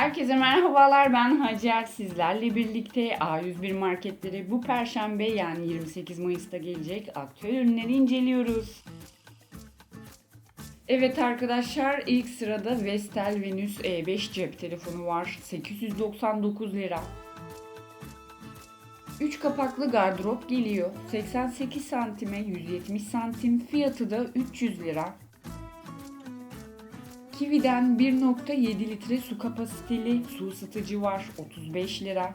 Herkese merhabalar ben Hacer. Sizlerle birlikte A101 marketleri bu perşembe yani 28 Mayıs'ta gelecek aktüel ürünleri inceliyoruz. Evet arkadaşlar ilk sırada Vestel Venus E5 cep telefonu var. 899 lira. 3 kapaklı gardırop geliyor. 88 santime 170 santim fiyatı da 300 lira. Kiwi'den 1.7 litre su kapasiteli su ısıtıcı var 35 lira.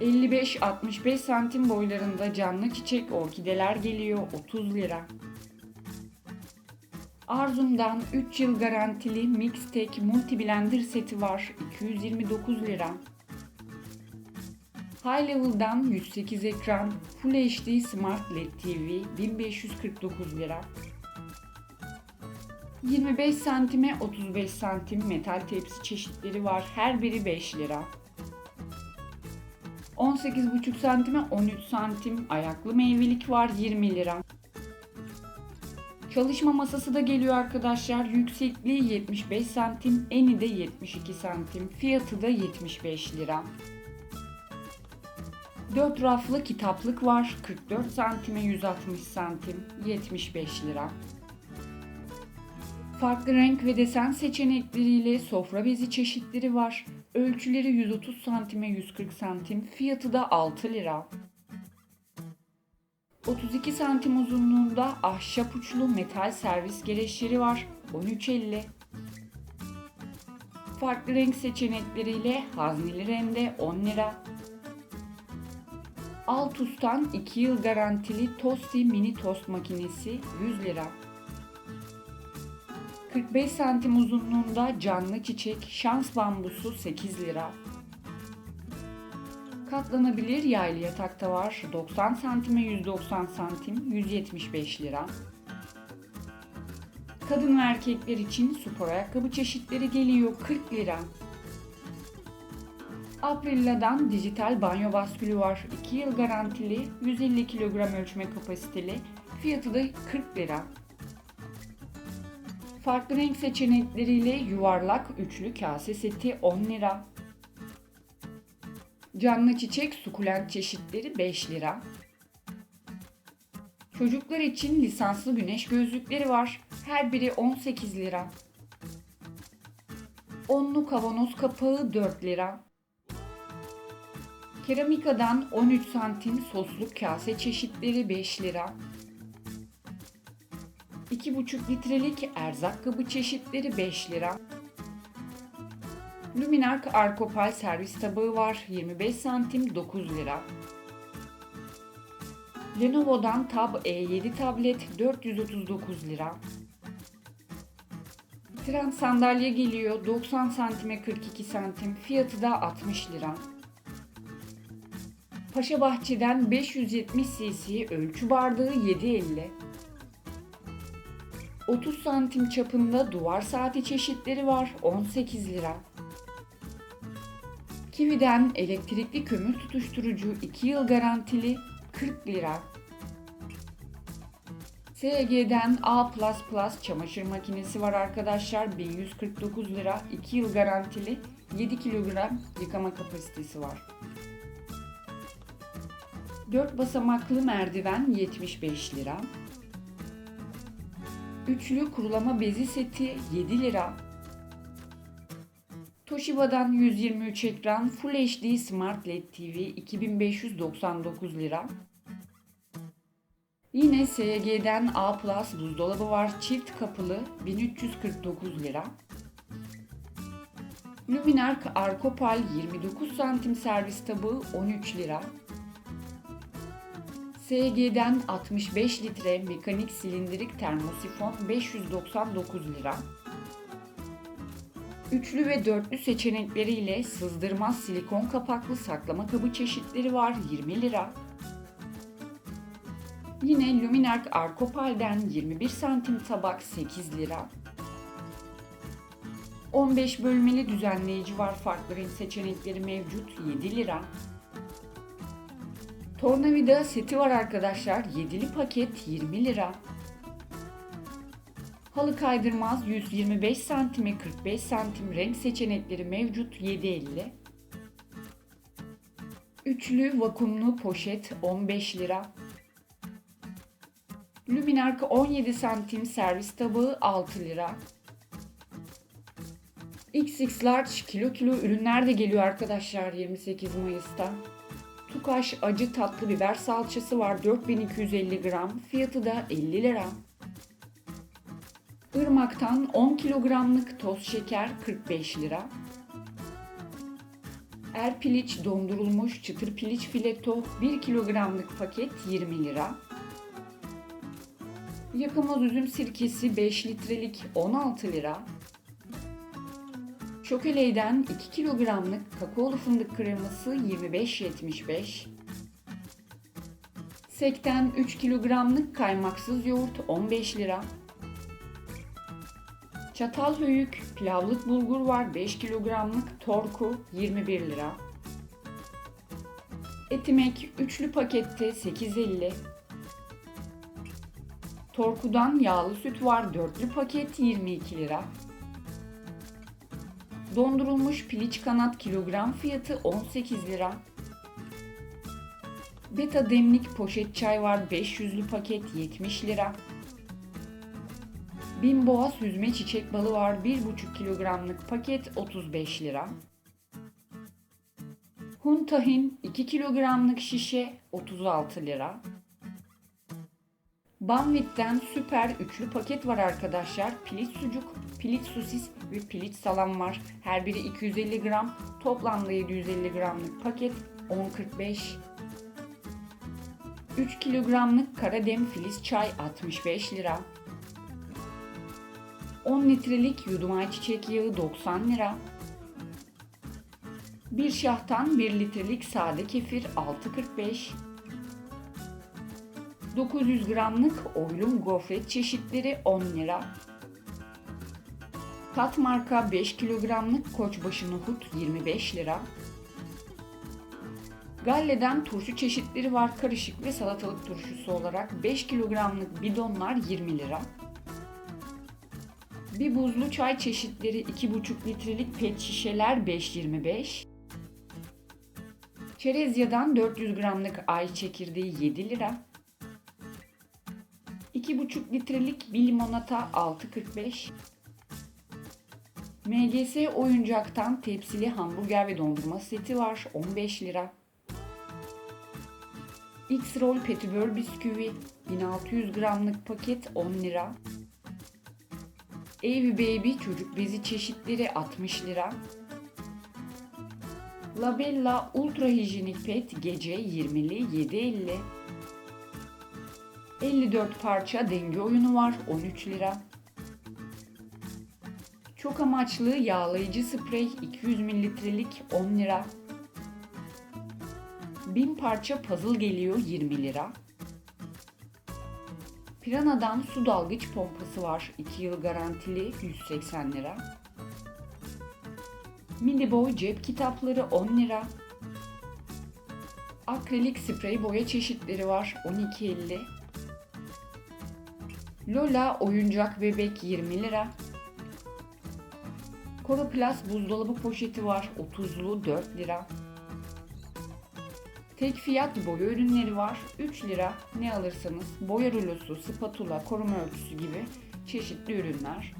55-65 santim boylarında canlı çiçek orkideler geliyor 30 lira. Arzum'dan 3 yıl garantili Mixtec Multi Blender seti var 229 lira. High Level'dan 108 ekran Full HD Smart LED TV 1549 lira. 25 santime 35 santim metal tepsi çeşitleri var. Her biri 5 lira. 18,5 santime 13 santim ayaklı meyvelik var 20 lira. Çalışma masası da geliyor arkadaşlar. Yüksekliği 75 santim, eni de 72 santim. Fiyatı da 75 lira. 4 raflı kitaplık var. 44 santime 160 santim, 75 lira. Farklı renk ve desen seçenekleriyle sofra bezi çeşitleri var. Ölçüleri 130 santime 140 santim, fiyatı da 6 lira. 32 santim uzunluğunda ahşap uçlu metal servis gereçleri var. 13.50. Farklı renk seçenekleriyle hazneli rende 10 lira. Altus'tan 2 yıl garantili Tosti mini tost makinesi 100 lira. 45 santim uzunluğunda canlı çiçek şans bambusu 8 lira. Katlanabilir yaylı yatakta var 90 santime 190 santim 175 lira. Kadın ve erkekler için spor ayakkabı çeşitleri geliyor 40 lira. Aprilla'dan dijital banyo baskülü var 2 yıl garantili 150 kilogram ölçme kapasiteli fiyatı da 40 lira. Farklı renk seçenekleriyle yuvarlak üçlü kase seti 10 lira. Canlı çiçek sukulent çeşitleri 5 lira. Çocuklar için lisanslı güneş gözlükleri var. Her biri 18 lira. Onlu kavanoz kapağı 4 lira. Keramikadan 13 santim sosluk kase çeşitleri 5 lira. 2,5 litrelik erzak kabı çeşitleri 5 lira. Luminark Arkopal servis tabağı var 25 santim 9 lira. Lenovo'dan Tab E7 tablet 439 lira. Trend sandalye geliyor 90 santime 42 santim fiyatı da 60 lira. Paşa Bahçe'den 570 cc ölçü bardağı 7.50. 30 santim çapında duvar saati çeşitleri var 18 lira. Kiwi'den elektrikli kömür tutuşturucu 2 yıl garantili 40 lira. SG'den A++ çamaşır makinesi var arkadaşlar 1149 lira 2 yıl garantili 7 kilogram yıkama kapasitesi var. 4 basamaklı merdiven 75 lira. Üçlü kurulama bezi seti 7 lira. Toshiba'dan 123 ekran Full HD Smart LED TV 2599 lira. Yine SG'den A Plus buzdolabı var çift kapılı 1349 lira. Luminark Arkopal 29 santim servis tabağı 13 lira. SG'den 65 litre mekanik silindirik termosifon 599 lira. Üçlü ve dörtlü seçenekleriyle sızdırmaz silikon kapaklı saklama kabı çeşitleri var 20 lira. Yine Luminark Arkopal'den 21 santim tabak 8 lira. 15 bölmeli düzenleyici var farklı renk seçenekleri mevcut 7 lira. Tornavida seti var arkadaşlar. 7'li paket 20 lira. Halı kaydırmaz 125 santime 45 santim renk seçenekleri mevcut 7.50. Üçlü vakumlu poşet 15 lira. Luminark 17 santim servis tabağı 6 lira. XX Large kilo kilo ürünler de geliyor arkadaşlar 28 Mayıs'ta. Tukaş acı tatlı biber salçası var 4250 gram. Fiyatı da 50 lira. Irmak'tan 10 kilogramlık toz şeker 45 lira. Er piliç dondurulmuş çıtır piliç fileto 1 kilogramlık paket 20 lira. Yakılmaz üzüm sirkesi 5 litrelik 16 lira. Şokeley'den 2 kilogramlık kakaolu fındık kreması 25.75. Sekten 3 kilogramlık kaymaksız yoğurt 15 lira. Çatalhöyük pilavlık bulgur var 5 kilogramlık torku 21 lira. Etimek üçlü pakette 8.50. Torkudan yağlı süt var dörtlü paket 22 lira. Dondurulmuş piliç kanat kilogram fiyatı 18 lira. Beta demlik poşet çay var 500'lü paket 70 lira. Bin boğa süzme çiçek balı var 1,5 kilogramlık paket 35 lira. Hun tahin 2 kilogramlık şişe 36 lira. Banvit'ten süper üçlü paket var arkadaşlar. Piliç sucuk, piliç sosis ve piliç salam var. Her biri 250 gram. Toplamda 750 gramlık paket 10.45. 3 kilogramlık karadem filiz çay 65 lira. 10 litrelik yudum ayçiçek yağı 90 lira. Bir şahtan 1 litrelik sade kefir 6.45. 900 gramlık oylum gofret çeşitleri 10 lira. Tat marka 5 kilogramlık koçbaşı nohut 25 lira. Galle'den turşu çeşitleri var karışık ve salatalık turşusu olarak 5 kilogramlık bidonlar 20 lira. Bir buzlu çay çeşitleri 2,5 litrelik pet şişeler 5.25. Çerezya'dan 400 gramlık ay çekirdeği 7 lira. 2,5 litrelik bir limonata 6.45. MGS oyuncaktan tepsili hamburger ve dondurma seti var 15 lira. X-Roll Petibör bisküvi 1600 gramlık paket 10 lira. Ev Baby çocuk bezi çeşitleri 60 lira. Labella Ultra Hijyenik Pet gece 20'li 7.50. 54 parça denge oyunu var 13 lira. Çok amaçlı yağlayıcı sprey 200 mililitrelik 10 lira. 1000 parça puzzle geliyor 20 lira. Pirana'dan su dalgıç pompası var 2 yıl garantili 180 lira. Mini boy cep kitapları 10 lira. Akrilik sprey boya çeşitleri var 12.50. Lola oyuncak bebek 20 lira. Coroplast buzdolabı poşeti var 30'lu 4 lira. Tek fiyat boya ürünleri var 3 lira ne alırsanız boya rulosu, spatula, koruma örtüsü gibi çeşitli ürünler.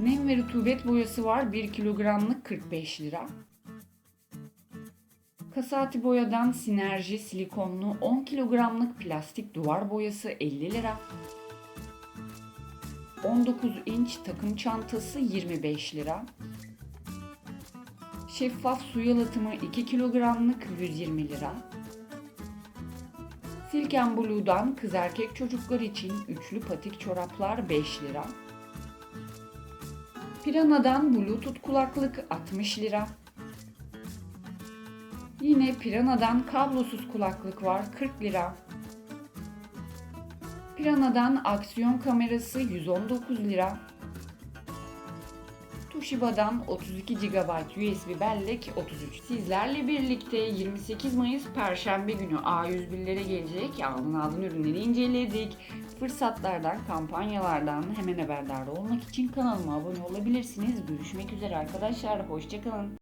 Nem ve rutubet boyası var 1 kilogramlık 45 lira. Kasati boyadan sinerji silikonlu 10 kilogramlık plastik duvar boyası 50 lira. 19 inç takım çantası 25 lira. Şeffaf su yalıtımı 2 kilogramlık 120 lira. Silken Blue'dan kız erkek çocuklar için üçlü patik çoraplar 5 lira. Pirana'dan Bluetooth kulaklık 60 lira. Yine Pirana'dan kablosuz kulaklık var 40 lira. Pirana'dan aksiyon kamerası 119 lira. Toshiba'dan 32 GB USB bellek 33. Sizlerle birlikte 28 Mayıs Perşembe günü A101'lere gelecek alın alın ürünleri inceledik. Fırsatlardan, kampanyalardan hemen haberdar olmak için kanalıma abone olabilirsiniz. Görüşmek üzere arkadaşlar. Hoşçakalın.